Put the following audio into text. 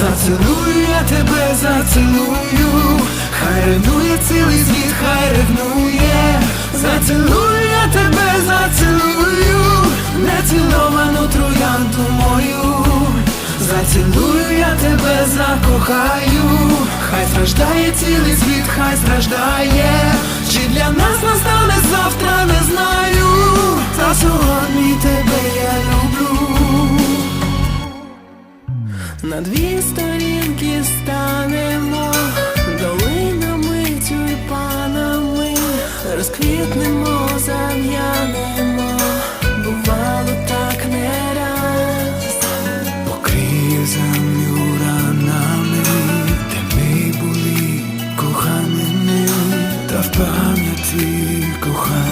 Зацілую я тебе, зацілую, хай ревнує цілий світ, хай ревнує, зацілую я тебе, зацілую, неціловану троянду мою, зацілую я тебе, закохаю, хай страждає цілий світ, хай страждає, чи для нас настане завтра, не знаю, на дві сторінки станемо, долинами тюльпанами розквітнемо, зав'янемо, бувало так не раз, покрив землю ранами, де ми були коханими, та в пам'яті коханими.